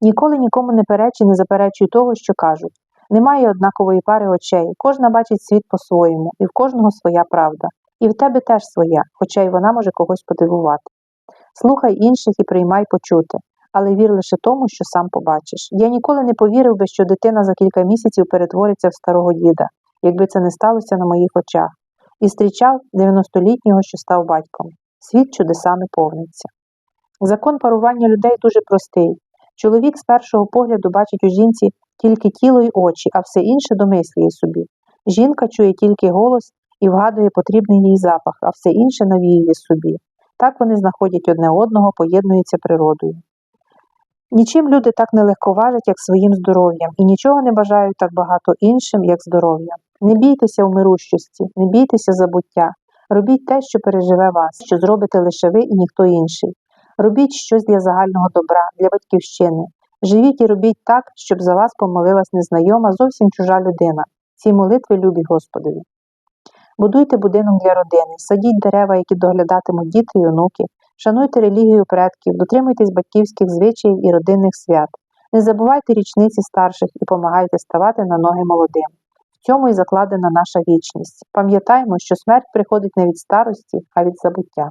Ніколи нікому не перечи, не заперечуй того, що кажуть. Немає однакової пари очей, кожна бачить світ по-своєму, і в кожного своя правда. І в тебе теж своя, хоча й вона може когось подивувати. Слухай інших і приймай почути, але вір лише тому, що сам побачиш. Я ніколи не повірив би, що дитина за кілька місяців перетвориться в старого діда, якби це не сталося на моїх очах, і зустрічав 90-літнього, що став батьком. Світ чудесами повниться. Закон парування людей дуже простий. Чоловік з першого погляду бачить у жінці тільки тіло й очі, а все інше домислює собі. Жінка чує тільки голос і вгадує потрібний їй запах, а все інше навіює собі. Так вони знаходять одне одного, поєднуються природою. Нічим люди так не легковажать, як своїм здоров'ям, і нічого не бажають так багато іншим, як здоров'ям. Не бійтеся в мирущості, не бійтеся забуття. Робіть те, що переживе вас, що зробите лише ви і ніхто інший. Робіть щось для загального добра, для батьківщини. Живіть і робіть так, щоб за вас помолилась незнайома, зовсім чужа людина. Ці молитви любі Господові. Будуйте будинок для родини, садіть дерева, які доглядатимуть діти і онуки, шануйте релігію предків, дотримуйтесь батьківських звичаїв і родинних свят. Не забувайте річниці старших і помагайте ставати на ноги молодим. В цьому і закладена наша вічність. Пам'ятаймо, що смерть приходить не від старості, а від забуття.